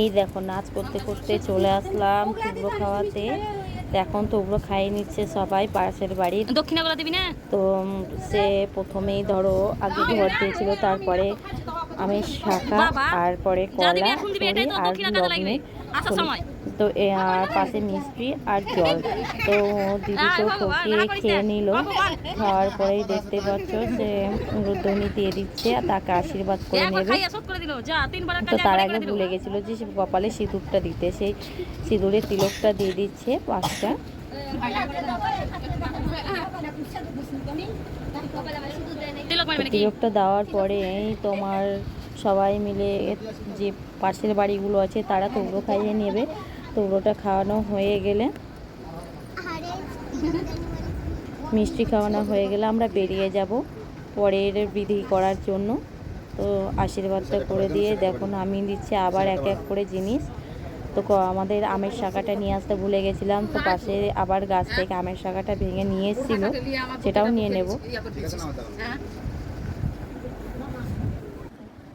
এই দেখো নাচ করতে করতে চলে আসলাম টুকরো খাওয়াতে এখন তো টুকরো খাইয়ে নিচ্ছে সবাই পাশের দিবি না তো সে প্রথমেই ধরো আগে ঘর দিয়েছিল তারপরে আমি শাখা তারপরে আর পরে কলা আর। লগ্নে সময়। তো আর পাশে মিষ্টি আর জল। তো দিদি তো ঠকিয়ে খেয়ে। নিল। খাওয়ার পরেই দেখতে পাচ্ছ যে রুদ্রনি দিয়ে দিচ্ছে আর তাকে আশীর্বাদ করে নেবে। তো তার আগে ভুলে গেছিল যে সে কপালে সিঁদুরটা দিতে। সেই সিঁদুরের তিলকটা দিয়ে দিচ্ছে পাঁচটা। তিলকটা দেওয়ার পরে তোমার সবাই মিলে যে পাশের বাড়িগুলো আছে তারা তৌড়ো খাইয়ে নেবে। তৌড়োটা খাওয়ানো হয়ে গেলে মিষ্টি খাওয়ানো হয়ে গেলে আমরা বেরিয়ে যাব পরের বিধি করার জন্য। তো আশীর্বাদটা করে দিয়ে দেখো আমি দিচ্ছি আবার এক এক করে জিনিস। তো আমাদের আমের শাখাটা নিয়ে আসতে ভুলে গেছিলাম, তো পাশে আবার গাছ থেকে আমের শাখাটা ভেঙে নিয়ে এসেছিল, সেটাও নিয়ে নেব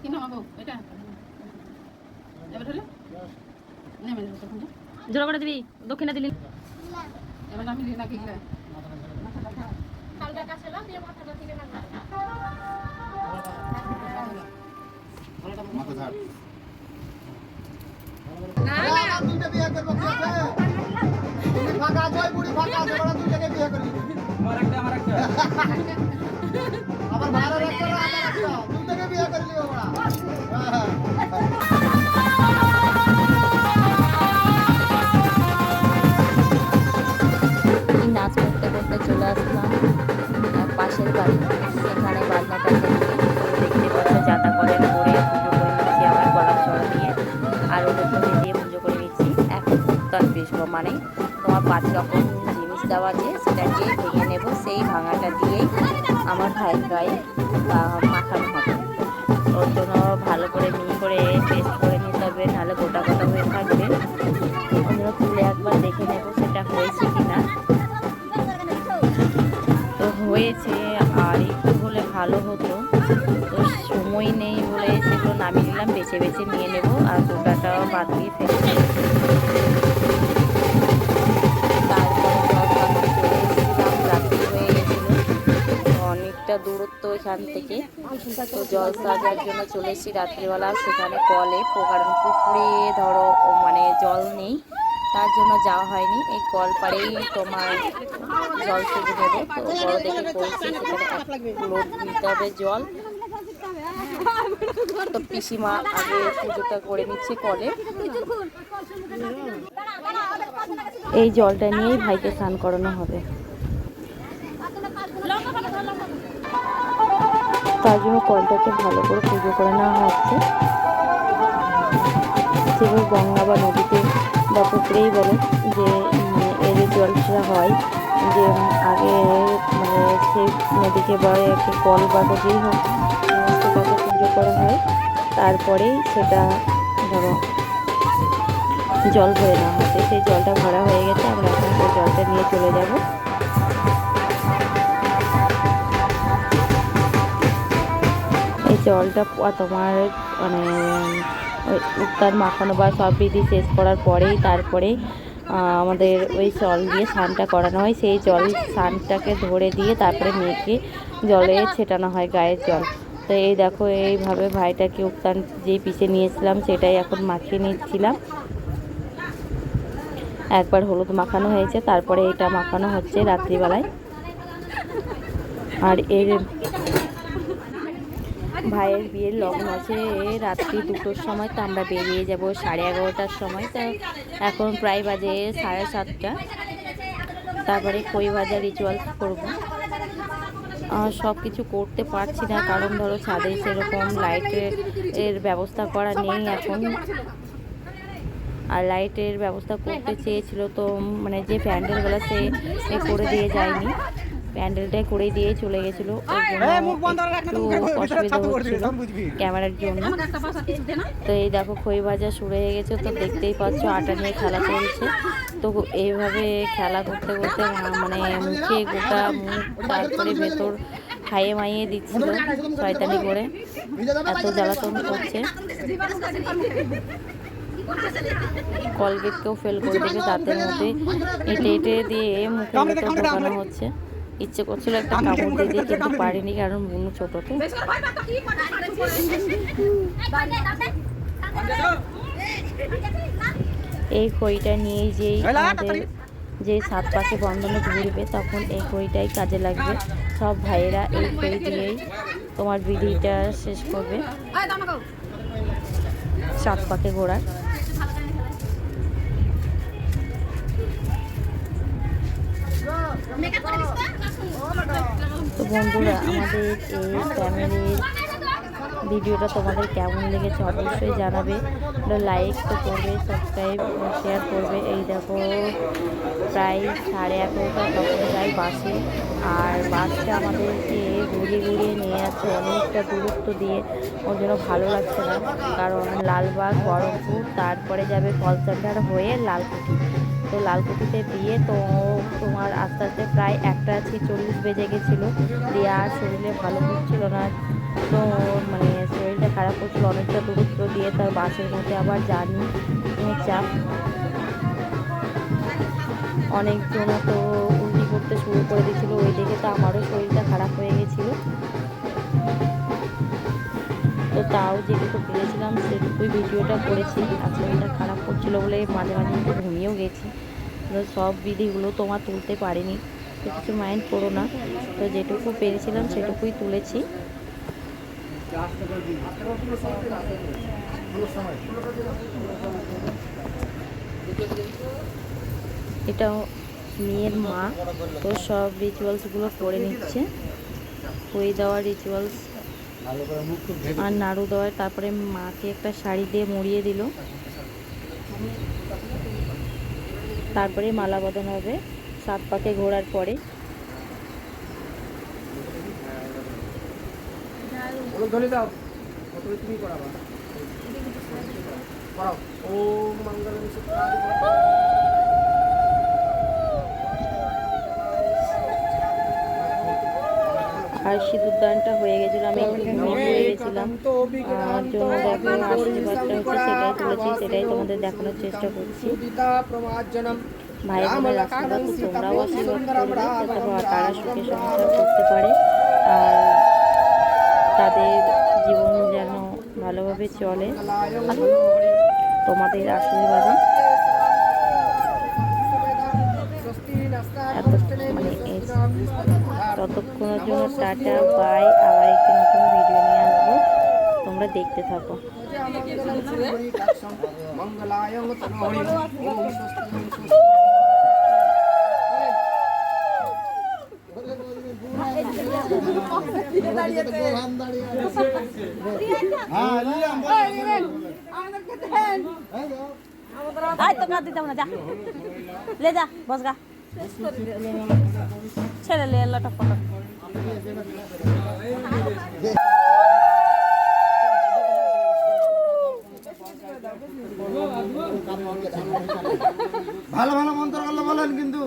কি নামাবো এটা এবার হলো নেমে নেব তখন তো। জোড়া করে দিবি দক্ষিণা দিলি। এবার বিয়ে করব কি আছে? তুমি ফাঁকা আছো, ওই বুড়ি মানে তোমার পাঁচ রকম জিনিস দেওয়া আছে সেটাকে ভেঙে নেব। সেই ভাঙাটা দিয়েই আমার ভাইয়ের গায়ে মাখানো হবে। ওর জন্য ভালো করে মিহি করে পেস্ট করে নিতে হবে, নাহলে গোটা গোটা হয়ে থাকবে। জন্য তুলে একবার দেখে নেব সেটা হয়েছে কি না তো হয়েছে, আর একটু হলে ভালো হতো। তো সময় নেই বলে সেগুলো নামিয়ে নিলাম, বেছে বেছে নিয়ে নেব। আর গোটাটাও বাদ দিয়ে ফেলে অনেকটা দূরত্ব এখান থেকে। তো জল সাজার জন্য চলে এসেছি রাত্রিবেলা, সেখানে কলে কারণ পুকুরে, ধরো মানে জল নেই। তার জন্য যাওয়া হয়নি। এই কল পাড়েই তোমার জল সেজে নেব তো বড় দেখে করেছি সেখানে লোড দিতে হবে জল। তো পিসিমা আগে পুজোটা করে নিচ্ছে কলে। এই জলটা নিয়েই ভাইকে স্নান করানো হবে। তার জন্য কলটাকে ভালো করে পুজো করে নেওয়া হচ্ছে। যেগুলো গঙ্গা বা নদীতে বা পুকুরেই বলে যে এর যে জলটা হয়। যে আগে মানে সেই নদীকে বা একে কল বা যেই হোক সেটাকে পুজো করা হয়, তারপরেই সেটা ধরো জল ভরে নেওয়া হচ্ছে। সেই জলটা ভরা হয়ে গেছে, আমরা এখন সেই জলটা নিয়ে চলে যাব। জলটা তোমার মানে উত্তার মাখানো বা সব বিধি শেষ করার পরেই তারপরে আমাদের ওই জল দিয়ে স্নানটা করানো হয়। সেই জল স্নানটাকে ধরে দিয়ে তারপরে মেয়েকে জলে ছেটানো হয় গায়ের জল। তো এই দেখো, এইভাবে ভাইটাকে উত্তান যে পিছিয়ে নিয়েছিলাম, সেটাই এখন মাখিয়ে নিচ্ছিলাম। একবার হলুদ মাখানো হয়েছে, তারপরে এটা মাখানো হচ্ছে রাত্রিবেলায়। আর এর ভাইয়ের বিয়ের লগ্ন আছে রাত্রি দুটোর সময় তো আমরা বেরিয়ে যাব, সাড়ে এগারোটার সময়। তো এখন প্রায় বাজে সাড়ে সাতটা। তারপরে কই ভাজা রিচুয়াল করব। সব কিছু করতে পারছি না, কারণ ধরো ছাদে সেরকম লাইটের এর ব্যবস্থা করা নেই এখন। আর লাইটের ব্যবস্থা করতে চেয়েছিল তো মানে যে প্যান্ডেলগুলো সে করে দিয়ে যায়নি। প্যান্ডেলটাই করে দিয়ে চলে গেছিল। ক্যামেরার জন্য। তো এই দেখো খই ভাজা শুরু হয়ে গেছে তো দেখতেই পাচ্ছ আটা নিয়ে খেলা চলছে। তো এইভাবে খেলা করতে করতে মানে মুখে গোটা মুখ তারপরে ভেতর খাইয়ে মাইয়ে দিচ্ছিল শয়তানি করে। এত জ্বালাতন করছে। কলগেটকেও ফেল করে দেবে দাঁতের মধ্যে। এটে এটে দিয়ে ভেতর ঢোকানো হচ্ছে। ইচ্ছে করছিল একটা কামড় দিয়ে দিয়ে কিন্তু পারিনি কারণ বুনু ছোট তো। এই খড়িটা নিয়েই যেই আমাদের যে সাত পাশে বন্ধনে ঘুরবে তখন এই খড়িটাই কাজে লাগবে। সব ভাইয়েরা এই খড়ি দিয়েই তোমার বিধিটা শেষ করবে। সাত পাকে ঘোরার। তো বন্ধুরা, আমাদের এই ফ্যামিলির ভিডিওটা তোমাদের কেমন লেগেছে অবশ্যই জানাবে। লাইক তো করবে সাবস্ক্রাইব শেয়ার করবে। এই দেখো, প্রায় সাড়ে এগারোটা তখন যাই বাসে। আর বাসটা আমাদেরকে ঘুরিয়ে ঘুরিয়ে নিয়ে যাচ্ছে, অনেকটা দূরত্ব দিয়ে। ওর জন্য ভালো লাগছে না, কারণ লালবাগ, বহরমপুর, তারপরে যাবে কল হয়ে লালকুঠি। তো লালকুঠিতে দিয়ে তো তোমার আস্তে আস্তে প্রায় একটা ছেচল্লিশ বেজে গেছিল। দিয়ে আর শরীরে ভালো হচ্ছিল না। তো মানে শরীরটা খারাপ করছিল অনেকটা দূরত্ব দিয়ে তার বাসের মধ্যে আবার জার্নি চাপ অনেকজন তো উল্টি করতে শুরু করে দিয়েছিলো। ওই দেখে তো আমারও শরীরটা খারাপ হয়ে গেছিল। তাও যেটুকু পেরেছিলাম সেটুকুই ভিডিওটা করেছি আর শরীরটা খারাপ করছিল বলে মাঝে মাঝে একটু ঘুমিয়েও গেছি। সব বিধিগুলো তোমার তুলতে পারিনি, তো কিছু মাইন্ড করো না। তো যেটুকু পেরেছিলাম সেটুকুই তুলেছি। এটাও মেয়ের মা, তো সব রিচুয়ালসগুলো করে নিচ্ছে। হয়ে দেওয়া রিচুয়ালস আর নাড়ু দেওয়ার তারপরে মাকে একটা শাড়ি দিয়ে মুড়িয়ে দিল। তারপরে মালা বদন হবে সাত পাকে ঘোরার পরে। ওগুলো ধরে দাও। তুমি করাবা করাও ও মঙ্গলম আর সিঁদুর দানটা হয়ে গেছিল, আমি গেছিলাম। দেখো আশীর্বাদটা হচ্ছে সেটাই সেটাই তোমাদের দেখানোর চেষ্টা করছি। ভাই আশীর্বাদ তোমরাও তারা সুখে সংসার করতে পারে। আর তাদের জীবন যেন ভালোভাবে চলে, তোমাদের আশীর্বাদে। ততক্ষণের জন্য টাটা বাই। আবার একটি নতুন ভিডিও নিয়ে আসব। তোমরা দেখতে থাকো। কাঁদ দিতাম না যা লে যা বস গা। ছেড়ে লে লটক পটক ভালো ভালো মন্ত্র করলে বলেন কিন্তু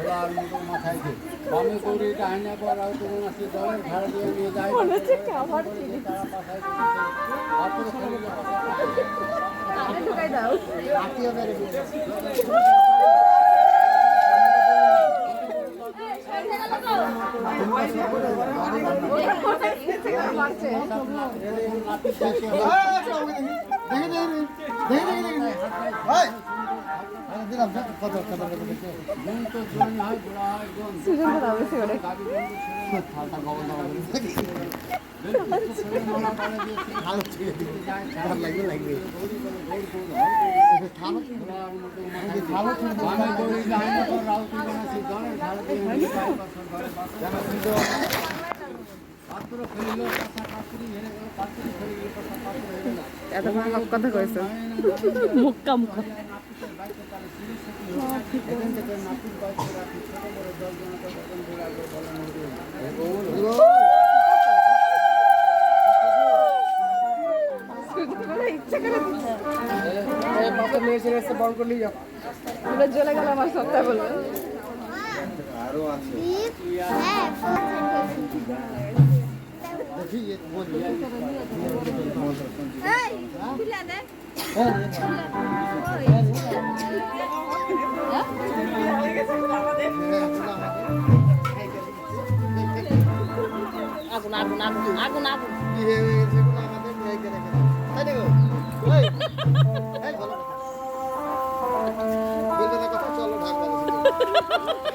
সোলার মতো মাথায় দিয়ে বামে করি ডাইনা পর আর কোনো নাকি দলের ঘাড় দিয়ে নিয়ে মনে দাও আত্মীয় বেড়ে পাত্র ফেলিল পাশা পাত্রী হেরে গেল পাত্রী ফেলে গেল পাশা পাত্র হেরে গেল এত ভাঙা কথা কয়েছ মুক্কা মুক্কা জ্বলে গেল আমার সপ্তাহে বলবেন আরও আছে। আগুন আগুন আগুন আগুন আগুন আমাদের কথা চলো ঢাকা